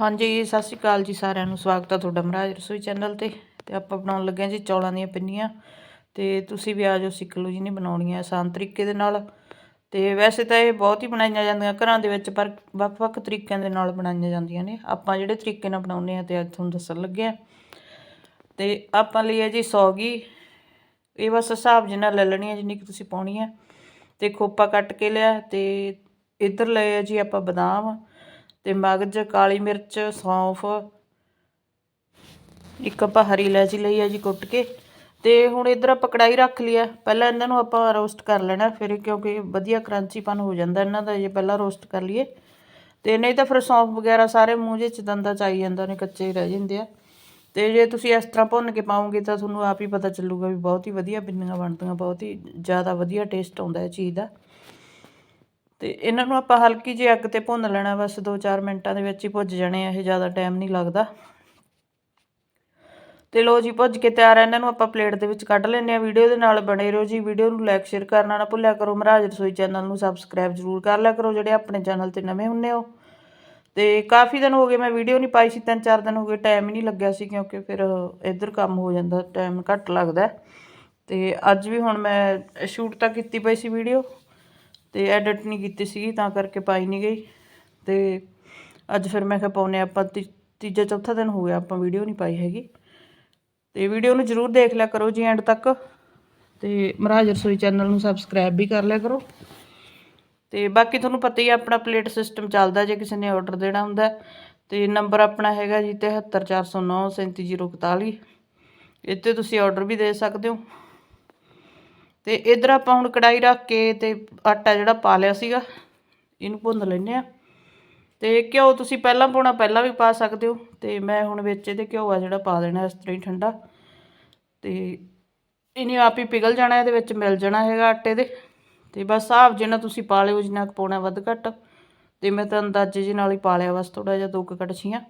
ਹਾਂਜੀ, ਸਤਿ ਸ਼੍ਰੀ ਅਕਾਲ ਜੀ ਸਾਰਿਆਂ ਨੂੰ। ਸਵਾਗਤ ਹੈ ਤੁਹਾਡਾ ਮਹਾਰਾਜ ਰਸੋਈ ਚੈਨਲ ਤੇ। ਤੇ ਆਪਾਂ ਬਣਾਉਣ ਲੱਗੇ ਹਾਂ ਜੀ ਚੌਲਾਂ ਦੀਆਂ ਪਿੰਨੀਆਂ। ਤੇ ਤੁਸੀਂ ਵੀ ਆ ਜਾਓ, ਸਿੱਖ ਲਓ ਜੀ ਨੇ ਬਣਾਉਣੀਆਂ ਆਸਾਨ ਤਰੀਕੇ ਦੇ ਨਾਲ। ਤੇ ਵੈਸੇ ਤਾਂ ਇਹ ਬਹੁਤ ਹੀ ਬਣਾਈਆਂ ਜਾਂਦੀਆਂ ਘਰਾਂ ਦੇ ਵਿੱਚ, ਪਰ ਵੱਖ-ਵੱਖ ਤਰੀਕਿਆਂ ਦੇ ਨਾਲ ਬਣਾਈਆਂ ਜਾਂਦੀਆਂ ਨੇ। ਆਪਾਂ ਜਿਹੜੇ ਤਰੀਕੇ ਨਾਲ ਬਣਾਉਂਦੇ ਆ ਤੇ ਅੱਜ ਤੁਹਾਨੂੰ ਦੱਸਣ ਲੱਗੇ ਆ ਤੇ ਆਪਾਂ ਲਈ ਹੈ ਜੀ ਸੌਗੀ। ਇਹ ਬਸ ਹਿਸਾਬ ਜਿੰਨਾ ਲੈ ਲੈਣੀ ਹੈ, ਜਿੰਨੀ ਕਿ ਤੁਸੀਂ ਪਾਉਣੀ ਹੈ। ਤੇ ਖੋਪਾ ਕੱਟ ਕੇ ਲਿਆ, ਤੇ ਇੱਧਰ ਲਏ ਆ ਜੀ ਆਪਾਂ ਬਦਾਮ। ਅਤੇ ਮਗਜ ਕਾਲੀ ਮਿਰਚ, ਸੌਂਫ, ਇੱਕ ਆਪਾਂ ਹਰੀ ਇਲਾਇਚੀ ਲਈ ਹੈ ਜੀ ਕੁੱਟ ਕੇ। ਤੇ ਹੁਣ ਇੱਧਰ ਆਪਾਂ ਕੜਾਈ ਰੱਖ ਲਈ ਹੈ ਪਹਿਲਾਂ ਇਹਨਾਂ ਨੂੰ ਆਪਾਂ ਰੋਸਟ ਕਰ ਲੈਣਾ, ਫਿਰ ਕਿਉਂਕਿ ਵਧੀਆ ਕਰੰਚੀਪਨ ਹੋ ਜਾਂਦਾ ਇਹਨਾਂ ਦਾ, ਜੇ ਪਹਿਲਾਂ ਰੋਸਟ ਕਰ ਲਈਏ। ਤੇ ਨਹੀਂ ਤਾਂ ਫਿਰ ਸੌਂਫ ਵਗੈਰਾ ਸਾਰੇ ਮੂੰਹ ਜੇ ਚ ਦੰਦਾ ਚ ਆਈ ਜਾਂਦਾ ਨੇ ਕੱਚੇ ਹੀ ਰਹਿ ਜਾਂਦੇ ਆ। ਤੇ ਜੇ ਤੁਸੀਂ ਇਸ ਤਰ੍ਹਾਂ ਭੁੰਨ ਕੇ ਪਾਓਗੇ ਤਾਂ ਤੁਹਾਨੂੰ ਆਪ ਹੀ ਪਤਾ ਚੱਲੂਗਾ ਵੀ ਬਹੁਤ ਹੀ ਵਧੀਆ ਪਿੰਨੀਆਂ ਬਣਦੀਆਂ, ਬਹੁਤ ਹੀ ਜ਼ਿਆਦਾ ਵਧੀਆ ਟੇਸਟ ਆਉਂਦਾ ਇਹ ਚੀਜ਼ ਦਾ। ਤੇ ਇਹਨਾਂ ਨੂੰ ਆਪਾਂ ਹਲਕੀ ਜਿਹੀ ਅੱਗ ਤੇ ਭੁੰਨ ਲੈਣਾ, ਬਸ 2-4 ਮਿੰਟਾਂ ਦੇ ਵਿੱਚ ਹੀ ਭੁੱਜ ਜਾਣੇ ਆ, ਇਹ ਜ਼ਿਆਦਾ ਟਾਈਮ ਨਹੀਂ ਲੱਗਦਾ। ਤੇ ਲੋ ਜੀ, ਭੁੱਜ ਕੇ ਤਿਆਰ ਆ, ਇਹਨਾਂ ਨੂੰ ਆਪਾਂ ਪਲੇਟ ਦੇ ਵਿੱਚ ਕੱਢ ਲੈਂਦੇ ਆ ਵੀਡੀਓ ਦੇ ਨਾਲ ਬਣੇ ਰਹੋ ਜੀ ਵੀਡੀਓ ਨੂੰ ਲਾਈਕ ਸ਼ੇਅਰ ਕਰਨਾ ਨਾ ਭੁੱਲਿਆ ਕਰੋ, ਮਹਾਰਾਜ ਰਸੋਈ ਚੈਨਲ ਨੂੰ ਸਬਸਕ੍ਰਾਈਬ ਜ਼ਰੂਰ ਕਰ ਲਿਆ ਕਰੋ, ਜਿਹੜੇ ਆਪਣੇ ਚੈਨਲ ਤੇ ਨਵੇਂ ਹੁੰਨੇ ਹੋ। ਤੇ ਕਾਫੀ ਦਿਨ ਹੋ ਗਏ, ਮੈਂ ਵੀਡੀਓ ਨਹੀਂ ਪਾਈ ਸੀ, ਤਿੰਨ ਚਾਰ ਦਿਨ ਹੋ ਗਏ ਟਾਈਮ ਹੀ ਨਹੀਂ ਲੱਗਿਆ ਸੀ, ਕਿਉਂਕਿ ਫਿਰ ਇੱਧਰ ਕੰਮ ਹੋ ਜਾਂਦਾ ਟਾਈਮ ਘੱਟ ਲੱਗਦਾ। ਤੇ ਅੱਜ ਵੀ ਹੁਣ ਮੈਂ ਸ਼ੂਟ ਤਾਂ ਕੀਤੀ ਪਈ ਸੀ ਵੀਡੀਓ ਤੇ ਐਡਿਟ ਨਹੀਂ ਕੀਤੀ ਸੀਗੀ, ਤਾਂ ਕਰਕੇ ਪਾਈ ਨਹੀਂ ਗਈ। ਤੇ ਅੱਜ ਫਿਰ ਮੈਂ ਕਿਹਾ ਪਾਉਨੇ ਆਪਾਂ, ਤੀ- ਤੀਜਾ, ਚੌਥਾ ਦਿਨ ਹੋ ਗਿਆ ਆਪਾਂ ਵੀਡੀਓ ਨਹੀਂ ਪਾਈ ਹੈਗੀ। ਤੇ ਵੀਡੀਓ ਨੂੰ ਜਰੂਰ ਦੇਖ ਲਿਆ ਕਰੋ ਜੀ ਐਂਡ ਤੱਕ। ਤੇ ਮਹਾਰਾਜ ਰਸੋਈ ਚੈਨਲ ਨੂੰ ਸਬਸਕ੍ਰਾਈਬ ਵੀ ਕਰ ਲਿਆ ਕਰੋ। ਤੇ ਬਾਕੀ ਤੁਹਾਨੂੰ ਪਤਾ ਹੀ ਆ, ਆਪਣਾ ਪਲੇਟ ਸਿਸਟਮ ਚੱਲਦਾ ਜੇ ਕਿਸੇ ਨੇ ਆਰਡਰ ਦੇਣਾ ਹੁੰਦਾ। ਤੇ ਨੰਬਰ ਆਪਣਾ ਹੈਗਾ ਜੀ 73409 37041 ਇੱਥੇ ਤੁਸੀਂ ਆਰਡਰ ਵੀ ਦੇ ਸਕਦੇ ਹੋ। ਤੇ ਇਧਰ ਆਪਾਂ ਹੁਣ ਕੜਾਈ ਰੱਖ ਕੇ ਤੇ ਆਟਾ ਜਿਹੜਾ ਪਾ ਲਿਆ ਸੀਗਾ, ਇਹਨੂੰ ਭੁੰਨ ਲੈਨੇ ਆ ਤੇ ਘਿਓ ਤੁਸੀਂ ਪਹਿਲਾਂ ਪਾਉਣਾ, ਪਹਿਲਾਂ ਵੀ ਪਾ ਸਕਦੇ ਹੋ। ਤੇ ਮੈਂ ਹੁਣ ਵਿੱਚ ਇਹਦੇ ਘਿਓ ਆ ਜਿਹੜਾ ਪਾ ਦੇਣਾ ਇਸ ਤਰ੍ਹਾਂ ਹੀ ਠੰਡਾ। ਤੇ ਇਹਨੇ ਆਪ ਹੀ ਪਿਘਲ ਜਾਣਾ, ਇਹਦੇ ਵਿੱਚ ਮਿਲ ਜਾਣਾ ਹੈਗਾ ਆਟੇ ਦੇ। ਤੇ ਬਸ ਹਿਸਾਬ ਜਿੰਨਾ ਤੁਸੀਂ ਪਾ ਲਿਓ, ਜਿੰਨਾ ਕੁ ਪਾਉਣਾ ਵੱਧ ਘੱਟ। ਤੇ ਮੈਂ ਤਾਂ ਅੰਦਾਜ਼ੇ ਜੀ ਨਾਲ ਹੀ ਪਾ ਲਿਆ, ਬਸ ਥੋੜਾ ਜਿਹਾ ਦੋ ਕੁ ਕੜਛੀਆਂ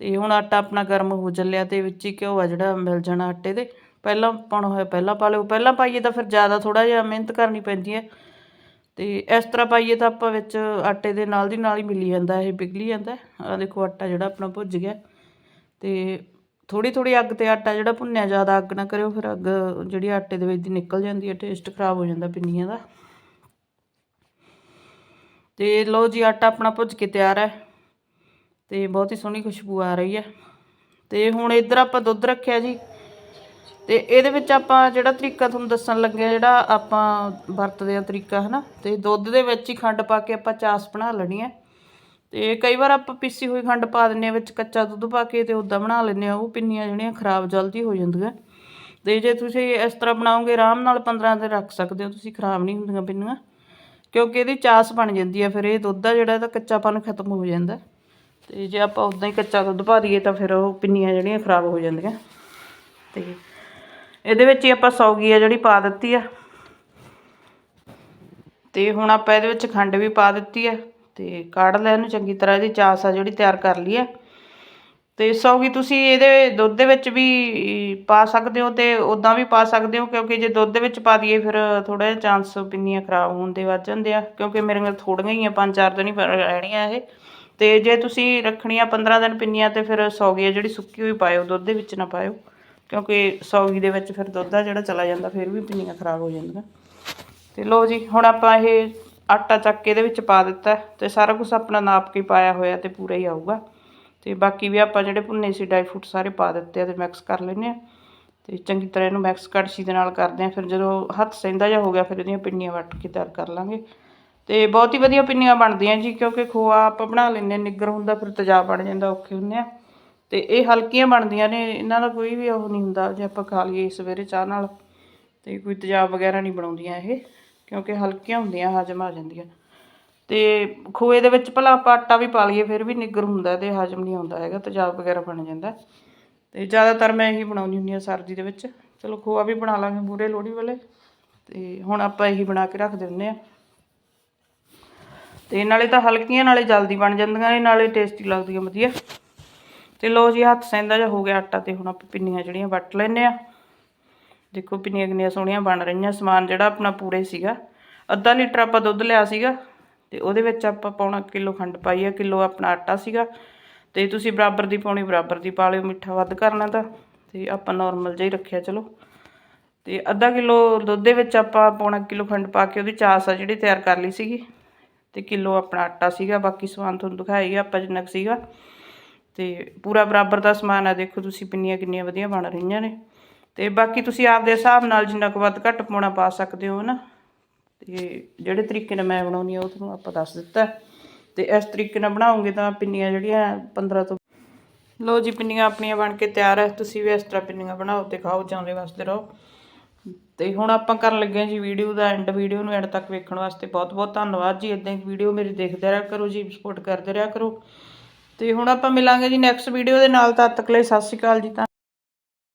ਤੇ ਹੁਣ ਆਟਾ ਆਪਣਾ ਗਰਮ ਹੋ ਚੱਲਿਆ, ਤੇ ਵਿੱਚ ਹੀ ਘਿਓ ਆ ਜਿਹੜਾ, ਮਿਲ ਜਾਣਾ ਆਟੇ ਦੇ। ਪਹਿਲਾਂ ਪਾਉਣਾ ਹੋਇਆ, ਪਹਿਲਾਂ ਪਾ ਲਿਓ ਪਹਿਲਾਂ ਪਾਈਏ ਤਾਂ ਫਿਰ ਜ਼ਿਆਦਾ ਥੋੜਾ ਜਿਹਾ ਮਿਹਨਤ ਕਰਨੀ ਪੈਂਦੀ ਹੈ। ਤੇ ਇਸ ਤਰ੍ਹਾਂ ਪਾਈਏ ਤਾਂ ਆਪਾਂ ਵਿੱਚ ਆਟੇ ਦੇ ਨਾਲ ਦੀ ਨਾਲ ਹੀ ਮਿਲੀ ਜਾਂਦਾ, ਇਹ ਪਿਘਲੀ ਜਾਂਦਾ ਆ ਦੇਖੋ ਆਟਾ ਜਿਹੜਾ ਆਪਣਾ ਭੁੱਜ ਗਿਆ। ਤੇ ਥੋੜੀ ਥੋੜੀ ਅੱਗ ਤੇ ਆਟਾ ਜਿਹੜਾ ਭੁੰਨਿਆ, ਜ਼ਿਆਦਾ ਅੱਗ ਨਾ ਕਰਿਓ, ਫਿਰ ਅੱਗ ਜਿਹੜੀ ਆਟੇ ਦੇ ਵਿੱਚ ਦੀ ਨਿਕਲ ਜਾਂਦੀ ਹੈ, ਟੇਸਟ ਖਰਾਬ ਹੋ ਜਾਂਦਾ ਪਿੰਨੀਆਂ ਦਾ। ਤੇ ਲਓ ਜੀ, ਆਟਾ ਆਪਣਾ ਭੁੱਜ ਕੇ ਤਿਆਰ ਹੈ। ਤੇ ਬਹੁਤ ਹੀ ਸੋਹਣੀ ਖੁਸ਼ਬੂ ਆ ਰਹੀ ਹੈ। ਤੇ ਹੁਣ ਇੱਧਰ ਆਪਾਂ ਦੁੱਧ ਰੱਖਿਆ ਜੀ। ਤੇ ਇਹਦੇ ਵਿੱਚ ਆਪਾਂ ਜਿਹੜਾ ਤਰੀਕਾ ਤੁਹਾਨੂੰ ਦੱਸਣ ਲੱਗਿਆ ਜਿਹੜਾ ਆਪਾਂ ਵਰਤਦੇ ਆ ਤਰੀਕਾ, ਹਨਾ? ਤੇ ਦੁੱਧ ਦੇ ਵਿੱਚ ਹੀ ਖੰਡ ਪਾ ਕੇ ਆਪਾਂ ਚਾਸ ਬਣਾ ਲੈਣੀ ਹੈ। ਤੇ ਕਈ ਵਾਰ ਆਪਾਂ ਪੀਸੀ ਹੋਈ ਖੰਡ ਪਾ ਦਿੰਨੇ ਆ ਵਿੱਚ ਕੱਚਾ ਦੁੱਧ ਪਾ ਕੇ ਤੇ ਉਦਾਂ ਬਣਾ ਲੈਂਦੇ ਆ ਉਹ ਪਿੰਨੀਆਂ ਜਿਹੜੀਆਂ ਖਰਾਬ ਜਲਦੀ ਹੋ ਜਾਂਦੀਆਂ। ਤੇ ਜੇ ਤੁਸੀਂ ਇਸ ਤਰ੍ਹਾਂ ਬਣਾਓਗੇ, ਆਰਾਮ ਨਾਲ 15 ਦਿਨ ਰੱਖ ਸਕਦੇ ਹੋ, ਤੁਸੀਂ ਖਰਾਬ ਨਹੀਂ ਹੁੰਦੀਆਂ ਪਿੰਨੀਆਂ। ਕਿਉਂਕਿ ਇਹਦੀ ਚਾਸ ਬਣ ਜਾਂਦੀ ਹੈ, ਫਿਰ ਇਹ ਦੁੱਧ ਆ ਜਿਹੜਾ, ਇਹਦਾ ਕੱਚਾਪਨ ਖਤਮ ਹੋ ਜਾਂਦਾ ਤੇ ਜੇ ਆਪਾਂ ਉਦਾਂ ਹੀ ਕੱਚਾ ਦੁੱਧ ਪਾ ਦਈਏ, ਤਾਂ ਫਿਰ ਉਹ ਪਿੰਨੀਆਂ ਜਿਹੜੀਆਂ ਖਰਾਬ ਹੋ ਜਾਂਦੀਆਂ। ਤੇ ਇਹਦੇ ਵਿੱਚ ਹੀ ਆਪਾਂ ਸੌਗੀ ਆ ਜਿਹੜੀ ਪਾ ਦਿੱਤੀ ਆ। ਤੇ ਹੁਣ ਆਪਾਂ ਇਹਦੇ ਵਿੱਚ ਖੰਡ ਵੀ ਪਾ ਦਿੱਤੀ ਆ ਤੇ ਕਾੜ ਲੈ ਇਹਨੂੰ, ਚੰਗੀ ਤਰ੍ਹਾਂ ਇਹਦੀ ਚਾਸ ਆ ਜਿਹੜੀ ਤਿਆਰ ਕਰ ਲਈ ਆ। ਤੇ ਸੌਗੀ ਤੁਸੀਂ ਇਹਦੇ ਦੁੱਧ ਦੇ ਵਿੱਚ ਵੀ ਪਾ ਸਕਦੇ ਹੋ ਤੇ ਉਦਾਂ ਵੀ ਪਾ ਸਕਦੇ ਹੋ, ਕਿਉਂਕਿ ਜੇ ਦੁੱਧ ਦੇ ਵਿੱਚ ਪਾ ਦਈਏ ਫਿਰ ਥੋੜਾ ਜਿਹਾ ਚਾਂਸ ਪਿੰਨੀਆਂ ਖਰਾਬ ਹੋਣ ਦੇ ਵੱਧ ਜਾਂਦੇ ਆ, ਕਿਉਂਕਿ ਮੇਰੇ ਮੇਰੀਆਂ ਥੋੜੀਆਂ ਹੀ ਆ, ਪੰਜ ਚਾਰ ਦਿਨ ਹੀ ਰਹਿਣੀਆਂ ਇਹ। ਤੇ ਜੇ ਤੁਸੀਂ ਰੱਖਣੀਆਂ 15 ਦਿਨ ਪਿੰਨੀਆਂ ਤੇ ਫਿਰ ਸੌਗੀ ਆ ਜਿਹੜੀ ਸੁੱਕੀ ਹੋਈ ਪਾਇਓ, ਦੁੱਧ ਦੇ ਵਿੱਚ ਨਾ ਪਾਇਓ। ਕਿਉਂਕਿ ਸੌਗੀ ਦੇ ਵਿੱਚ ਫਿਰ ਦੁੱਧ ਆ ਜਿਹੜਾ ਚਲਾ ਜਾਂਦਾ, ਫਿਰ ਵੀ ਪਿੰਨੀਆਂ ਖਰਾਬ ਹੋ ਜਾਂਦੀਆਂ। ਤੇ ਲੋ ਜੀ, ਹੁਣ ਆਪਾਂ ਇਹ ਆਟਾ ਚੱਕ ਕੇ ਇਹਦੇ ਵਿੱਚ ਪਾ ਦਿੱਤਾ ਤੇ ਸਾਰਾ ਕੁਝ ਆਪਣਾ ਨਾਪ ਕੇ ਪਾਇਆ ਹੋਇਆ ਤੇ ਪੂਰਾ ਹੀ ਆਊਗਾ। ਤੇ ਬਾਕੀ ਵੀ ਆਪਾਂ ਜਿਹੜੇ ਭੁੰਨੇ ਸੀ, ਡਰਾਈ ਫਰੂਟ ਸਾਰੇ ਪਾ ਦਿੱਤੇ ਆ ਤੇ ਮਿਕਸ ਕਰ ਲੈਨੇ ਆ। ਤੇ ਚੰਗੀ ਤਰ੍ਹਾਂ ਇਹਨੂੰ ਮਿਕਸ ਕੜਛੀ ਦੇ ਨਾਲ ਕਰਦੇ ਆ, ਫਿਰ ਜਦੋਂ ਹੱਥ ਸਹਿੰਦਾ ਜਿਹਾ ਹੋ ਗਿਆ, ਫਿਰ ਇਹਦੀਆਂ ਪਿੰਨੀਆਂ ਵੱਟ ਕੇ ਤਿਆਰ ਕਰ ਲਾਂਗੇ। ਤੇ ਬਹੁਤ ਹੀ ਵਧੀਆ ਪਿੰਨੀਆਂ ਬਣਦੀਆਂ ਜੀ, ਕਿਉਂਕਿ ਖੋਆ ਆਪਾਂ ਬਣਾ ਲੈਂਦੇ ਨਿੱਗਰ ਹੁੰਦਾ, ਫਿਰ ਤੇਜ਼ਾਬ ਬਣ ਜਾਂਦਾ, ਔਖੇ ਹੁੰਦੇ ਆ। ਤੇ ਇਹ ਹਲਕੀਆਂ ਬਣਦੀਆਂ ਨੇ, ਇਹਨਾਂ ਦਾ ਕੋਈ ਵੀ ਉਹ ਨਹੀਂ ਹੁੰਦਾ ਜੇ ਆਪਾਂ ਖਾ ਲਈਏ ਸਵੇਰੇ ਚਾਹ ਨਾਲ। ਤੇ ਕੋਈ ਤੇਜ਼ਾਬ ਵਗੈਰਾ ਨਹੀਂ ਬਣਾਉਂਦੀਆਂ ਇਹ, ਕਿਉਂਕਿ ਹਲਕੀਆਂ ਹੁੰਦੀਆਂ, ਹਜਮ ਆ ਜਾਂਦੀਆਂ। ਤੇ ਖੋਏ ਦੇ ਵਿੱਚ ਭਲਾ ਆਪਾਂ ਆਟਾ ਵੀ ਪਾ ਲਈਏ, ਫਿਰ ਵੀ ਨਿੱਗਰ ਹੁੰਦਾ ਤੇ ਹਜਮ ਨਹੀਂ ਆਉਂਦਾ ਹੈਗਾ, ਤੇਜ਼ਾਬ ਵਗੈਰਾ ਬਣ ਜਾਂਦਾ। ਤੇ ਜ਼ਿਆਦਾਤਰ ਮੈਂ ਇਹੀ ਬਣਾਉਂਦੀ ਹੁੰਦੀ ਆ ਸਰਦੀ ਦੇ ਵਿੱਚ। ਚਲੋ ਖੋਆ ਵੀ ਬਣਾ ਲਾਂਗੇ ਮੂਰੇ ਲੋਹੜੀ ਵਾਲੇ। ਤੇ ਹੁਣ ਆਪਾਂ ਇਹੀ ਬਣਾ ਕੇ ਰੱਖ ਦਿੰਦੇ ਆ ਤੇ ਨਾਲੇ ਤਾਂ ਹਲਕੀਆਂ ਨਾਲੇ ਜਲਦੀ ਬਣ ਜਾਂਦੀਆਂ ਨੇ, ਨਾਲੇ ਟੇਸਟੀ ਲੱਗਦੀਆਂ ਵਧੀਆ। ਤੇ ਲੋ ਜੀ, ਹੱਥ ਸਹਿੰਦਾ ਜਿਹਾ ਹੋ ਗਿਆ ਆਟਾ ਤੇ ਹੁਣ ਆਪਾਂ ਪਿੰਨੀਆਂ ਜਿਹੜੀਆਂ ਵੱਟ ਲੈਨੇ ਆ ਦੇਖੋ ਪਿੰਨੀਆਂ ਕਿੰਨੀਆਂ ਸੋਹਣੀਆਂ ਬਣ ਰਹੀਆਂ, ਸਮਾਨ ਜਿਹੜਾ ਆਪਣਾ ਪੂਰੇ ਸੀਗਾ। ਅੱਧਾ ਲੀਟਰ ਆਪਾਂ ਦੁੱਧ ਲਿਆ ਸੀਗਾ ਤੇ ਉਹਦੇ ਵਿੱਚ ਆਪਾਂ ਪੌਣਾ ਕਿਲੋ ਖੰਡ ਪਾਈ ਆ, ਕਿਲੋ ਆਪਣਾ ਆਟਾ ਸੀਗਾ। ਤੇ ਤੁਸੀਂ ਬਰਾਬਰ ਦੀ ਪਾਉਣੀ, ਬਰਾਬਰ ਦੀ ਪਾ ਲਿਓ, ਮਿੱਠਾ ਵੱਧ ਕਰਨਾ ਤਾਂ। ਤੇ ਆਪਾਂ ਨਾਰਮਲ ਜਿਹਾ ਹੀ ਰੱਖਿਆ, ਚਲੋ। ਤੇ ਅੱਧਾ ਕਿਲੋ ਦੁੱਧ ਦੇ ਵਿੱਚ ਆਪਾਂ ਪੌਣਾ ਕਿਲੋ ਖੰਡ ਪਾ ਕੇ ਉਹਦੀ ਚਾਸ ਆ ਜਿਹੜੀ ਤਿਆਰ ਕਰ ਲਈ ਸੀਗੀ। ਤੇ ਕਿਲੋ ਆਪਣਾ ਆਟਾ ਸੀਗਾ, ਬਾਕੀ ਸਮਾਨ ਤੁਹਾਨੂੰ ਦਿਖਾਈ ਆਪਾਂ ਜਿੰਨਾ ਕੁ ਸੀਗਾ। ਤੇ ਪੂਰਾ ਬਰਾਬਰ ਦਾ ਸਮਾਨ ਆ, ਦੇਖੋ ਤੁਸੀਂ ਪਿੰਨੀਆਂ ਕਿੰਨੀਆਂ ਵਧੀਆ ਬਣ ਰਹੀਆਂ ਨੇ। ਤੇ ਬਾਕੀ ਤੁਸੀਂ ਆਪਦੇ ਹਿਸਾਬ ਨਾਲ ਜਿੰਨਾ ਕੁ ਵੱਧ ਘੱਟ ਪਾਉਣਾ ਪਾ ਸਕਦੇ ਹੋ ਨਾ। ਤੇ ਜਿਹੜੇ ਤਰੀਕੇ ਨਾਲ ਮੈਂ ਬਣਾਉਣੀ ਆ, ਉਹ ਤੁਹਾਨੂੰ ਆਪਾਂ ਦੱਸ ਦਿੱਤਾ। ਤੇ ਇਸ ਤਰੀਕੇ ਨਾਲ ਬਣਾਉਂਗੇ ਤਾਂ ਪਿੰਨੀਆਂ ਜਿਹੜੀਆਂ 15 ਤੋਂ ਲੋ ਜੀ, ਪਿੰਨੀਆਂ ਆਪਣੀਆਂ ਬਣ ਕੇ ਤਿਆਰ ਹੈ ਤੁਸੀਂ ਵੀ ਇਸ ਤਰ੍ਹਾਂ ਪਿੰਨੀਆਂ ਬਣਾਓ ਤੇ ਖਾਓ ਚਾਹੁੰਦੇ ਵਾਸਤੇ ਰਹੋ। ਤੇ ਹੁਣ ਆਪਾਂ ਕਰਨ ਲੱਗੇ ਹਾਂ ਜੀ ਵੀਡੀਓ ਦਾ ਐਂਡ ਵੀਡੀਓ ਨੂੰ ਐਂਡ ਤੱਕ ਵੇਖਣ ਵਾਸਤੇ ਬਹੁਤ ਬਹੁਤ ਧੰਨਵਾਦ ਜੀ। ਇਦਾਂ ਹੀ ਵੀਡੀਓ ਮੇਰੀ ਦੇਖਦੇ ਰਿਹਾ ਕਰੋ ਜੀ ਸਪੋਰਟ ਕਰਦੇ ਰਿਹਾ ਕਰੋ। ਤੇ ਹੁਣ ਆਪਾਂ ਮਿਲਾਂਗੇ ਜੀ ਨੈਕਸਟ ਵੀਡੀਓ ਦੇ ਨਾਲ, ਤਦ ਤੱਕ ਲਈ ਸਤਿ ਸ਼੍ਰੀ ਅਕਾਲ ਜੀ ਤਾਂ।